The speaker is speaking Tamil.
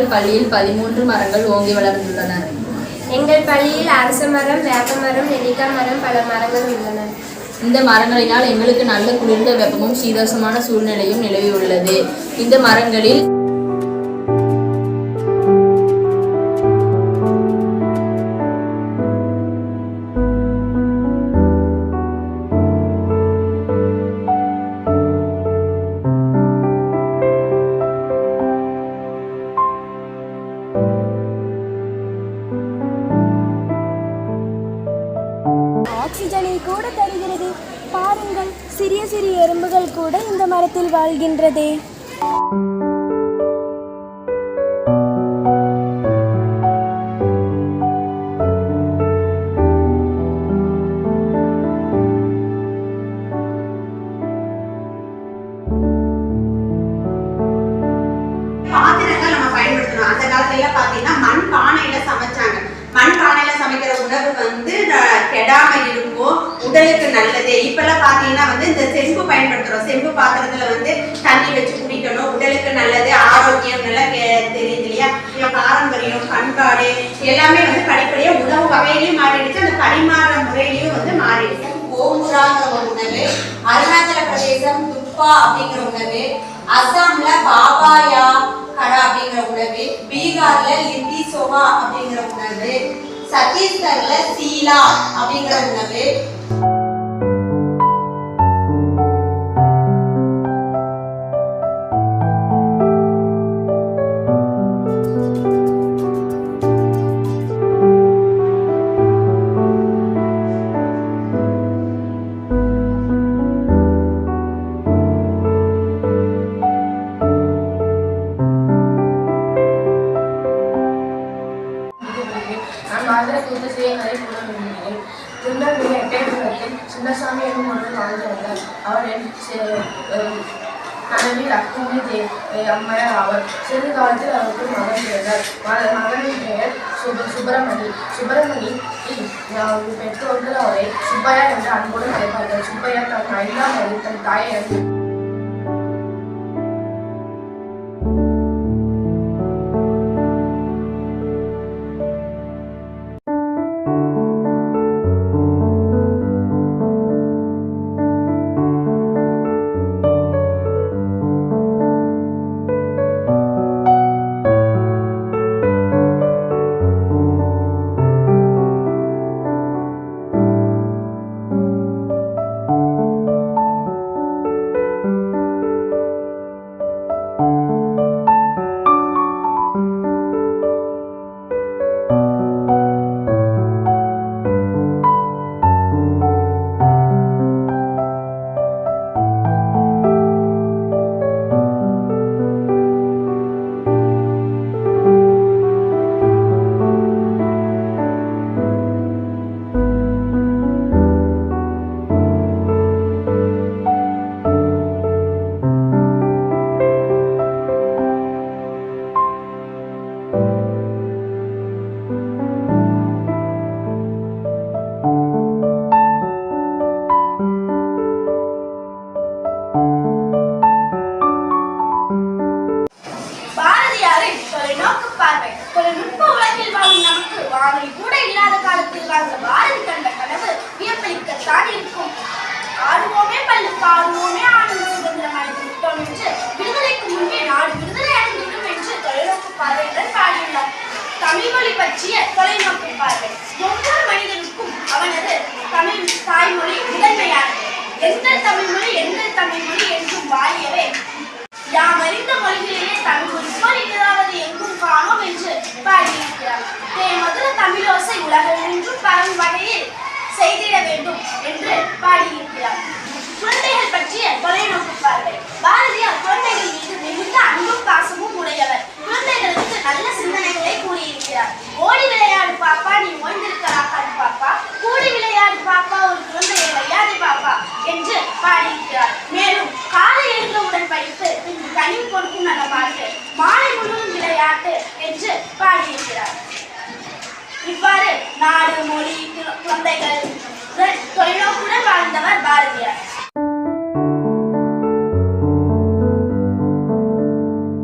எங்கள் பள்ளியில் பதிமூன்று மரங்கள் ஓங்கி வளர்ந்துள்ளன. எங்கள் பள்ளியில் அரச மரம் வேப்ப மரம் நெல்லிக்காய் மரம் பல மரங்கள் உள்ளன. இந்த மரங்களினால் எங்களுக்கு நல்ல குளிர்ந்த வெப்பமும் சீதோஷமான சூழ்நிலையும் நிலவியுள்ளது. இந்த மரங்களில் பழங்களை கூட தருகிறது. பாருங்கள் சிறிய சிறிய எறும்புகள் கூட இந்த மரத்தில் வாழ்கின்றதே. பாத்தீங்கன்னா மண் பானையில சமைச்சாங்க. மண் பானையில சமைக்கிற உணவு வந்து அஹ், கெடாம உடலுக்கு நல்லது. இப்பெல்லாம் பாத்தீங்கன்னா வந்து இந்த செம்பு பயன்படுத்துறோம். செம்பு பாத்திரத்துல வந்து தண்ணி வச்சு குடிக்கணும். உடலுக்கு நல்லது ஆரோக்கியம் நல்லா தெரியுது இல்லையா? பாரம்பரியம் பண்பாடு எல்லாமே வந்து படிப்படியா உணவு வகையிலயும் மாறிடுச்சு. அந்த பரிமாற முறையிலயும் வந்து மாறிடுச்சு. கோமுராங்கிற ஒரு உணவு அருணாச்சல பிரதேசம் துப்பா அப்படிங்கிற உணவு அசாம்ல பாபாயா கடா அப்படிங்கிற உணவு பீகார்ல லிட்டி சோவா அப்படிங்கிற உணவு சத்தீஸ்கர்ல சீலா அப்படிங்கிற உணவு நான் மாதிரி கூத்து செய்யங்களை திருநெல்வேலி எட்டயபுரத்தில் சின்னசாமி என்னும் ஒருவர் வாழ்ந்து வந்தார். அவர் மனைவி லக்ஷ்மி தே அம்மையார் ஆவார். சிறு காலத்தில் அவருக்கு மகன் பிறந்தார். மகனின் பெயர் சுப சுப்பிரமணி. சுப்பிரமணி பெற்றோர்கள் அவரை சுப்பையா என்று அன்புடன் அழைப்பார்கள் சுப்பையா தன் ஐந்தாம் வயதில் தன் தாயை நுட்ப உலகில் வாழும் நமக்கு வானொலி கூட இல்லாத காலத்தில் வாழ்ந்த பாரதி கண்ட கனவு வியப்பளிக்கத்தான் இருக்கும். ஆடுவோமே பல்லு பாடுவோமே ஆனந்த சுதந்திரம் அடைந்துவிட்டோம் என்று விடுதலைக்கு முன்பே நாடு விடுதலை அடைந்துவிடும் என்று தொலைநோக்கு பார்வையுடன் பாடியுள்ளார். தமிழ் மொழி பற்றிய தொலைநோக்கு பார்வை. ஒவ்வொரு மனிதனுக்கும் அவனது தமிழ் தாய்மொழி முதன்மையானது. எந்த தமிழ் மொழி எந்த தமிழ் மொழி என்றும் வாழியவே யாம் அறிந்த மொழிகளிலே தமிழ் மொழி போல் இனிதாவது எங்கும் காணோம் என்று பாடியிருக்கிறார் நாடு மொழி குழந்தைகள் தொழிலோக்குடன் வாழ்ந்தவர் பாரதியார்.